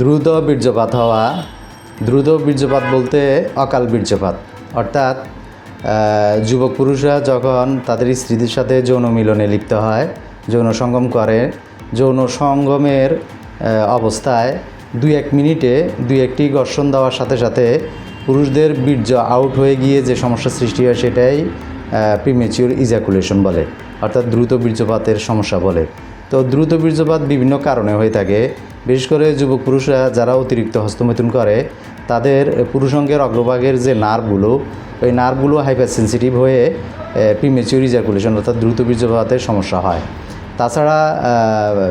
দ্রুত বীর্যপাত হওয়া, দ্রুত বীর্যপাত বলতে অকাল বীর্যপাত। অর্থাৎ যুবক পুরুষরা যখন তাদের স্ত্রীদের সাথে যৌন মিলনে লিপ্ত হয়, যৌন সঙ্গম করে, যৌন সঙ্গমের অবস্থায় দুই এক মিনিটে দুই একটি ঘর্ষণ দেওয়ার সাথে সাথে পুরুষদের বীর্য আউট হয়ে গিয়ে যে সমস্যা সৃষ্টি হয় সেটাই প্রিমেচিউর ইজাকুলেশন বলে, অর্থাৎ দ্রুত বীর্যপাতের সমস্যা বলে। তো দ্রুত বীর্যপাত বিভিন্ন কারণে হয়ে থাকে। বিশেষ করে যুবক পুরুষরা যারা অতিরিক্ত হস্তমৈথুন করে, তাদের পুরুষঙ্গের অগ্রভাগের যে নার্ভগুলো, ওই নার্ভগুলো হাইপার সেন্সিটিভ হয়ে প্রিমেচিউর ইজাকুলেশন অর্থাৎ দ্রুত বীর্যপাতের সমস্যা হয়। তাছাড়া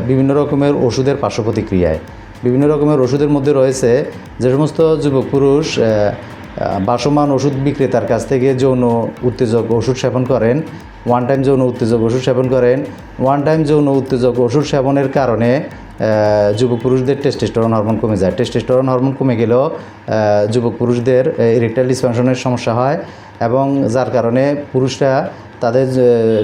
বিভিন্ন রকমের ওষুধের পার্শ্ব প্রতিক্রিয়ায় বিভিন্ন রকমের ওষুধের মধ্যে রয়েছে যে সমস্ত যুবক পুরুষ ভাসমান ওষুধ বিক্রেতার কাছ থেকে যৌন উত্তেজক ওষুধ সেবন করেন ওয়ান টাইম যৌন উত্তেজক ওষুধ সেবন করেন। ওয়ান টাইম যৌন উত্তেজক ওষুধ সেবনের কারণে যুবক পুরুষদের টেস্টেস্টোরন হরমোন কমে যায়। টেস্টেস্টোরন হরমোন কমে গেলেও যুবক পুরুষদের ইরেকটাইল ডিসফাংশনের সমস্যা হয় এবং যার কারণে পুরুষরা তাদের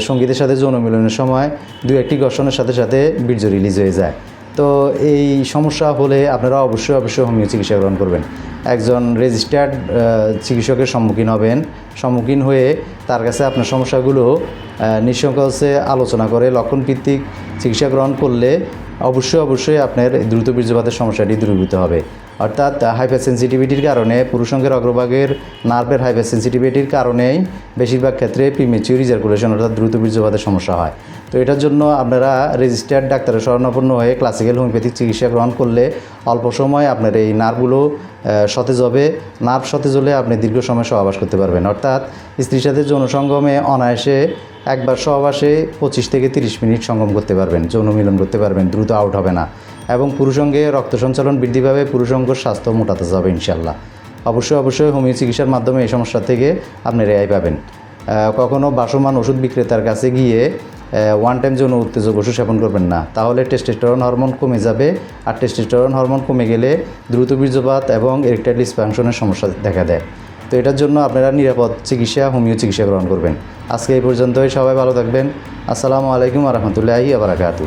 সঙ্গীতের সাথে যৌন মিলনের সময় দু একটি ঘর্ষণের সাথে সাথে বীর্য রিলিজ হয়ে যায়। তো এই সমস্যা হলে আপনারা অবশ্যই অবশ্যই হোমিও চিকিৎসা গ্রহণ করবেন। একজন রেজিস্টার্ড চিকিৎসকের সম্মুখীন হবেন। সম্মুখীন হয়ে তার কাছে আপনার সমস্যাগুলো নিঃসংকোচে আলোচনা করে লক্ষণভিত্তিক চিকিৎসা গ্রহণ করলে অবশ্যই অবশ্যই আপনার দ্রুত বীর্যপাতের সমস্যাটি দূরীভূত হবে। অর্থাৎ হাইপার সেন্সিটিভিটির কারণে পুরুষঙ্গের অগ্রভাগের নার্ভের হাইপার সেন্সিটিভিটির কারণেই বেশিরভাগ ক্ষেত্রে প্রিমেচিউর রিজার্কুলেশন অর্থাৎ দ্রুত বীর্যপাতের সমস্যা হয়। তো এটার জন্য আপনারা রেজিস্টার্ড ডাক্তারের শরণাপন্ন হয়ে ক্লাসিক্যাল হোমিওপ্যাথিক চিকিৎসা গ্রহণ করলে অল্প সময় আপনার এই নার্ভগুলো সতেজ হবে। নার্ভ সতেজ হলে আপনি দীর্ঘ সময় সহবাস করতে পারবেন। অর্থাৎ স্ত্রীর সাথে যৌন সঙ্গমে অনায়াসে একবার সহবাসে পঁচিশ থেকে তিরিশ মিনিট সঙ্গম করতে পারবেন, যৌন মিলন করতে পারবেন, দ্রুত আউট হবে না। এবং পুরুষঙ্গে রক্ত সঞ্চালন বৃদ্ধি পাবে পুরুষঙ্গ স্বাস্থ্য মোটাতে যাবে ইনশাল্লাহ অবশ্যই অবশ্যই হোমিও চিকিৎসার মাধ্যমে এই সমস্যা থেকে আপনি রেহাই পাবেন। কখনও বাসমান ওষুধ বিক্রেতার কাছে গিয়ে ওয়ান টাইম যে উত্তেজক ওষুধ সেবন করবেন না। তাহলে টেস্টেস্টোরন হরমোন কমে যাবে আর টেস্টেস্টোরন হরমোন কমে গেলে দ্রুত বীর্যপাত এবং এরেকটাইল ডিসফাংশনের সমস্যা দেখা দেয়। তো এটার জন্য আপনারা নিরাপদ চিকিৎসা, হোমিও চিকিৎসা গ্রহণ করবেন। আজকে এই পর্যন্তই, সবাই ভালো থাকবেন। আসসালামু আলাইকুম রহমতুল্লাহি আবরাকাতু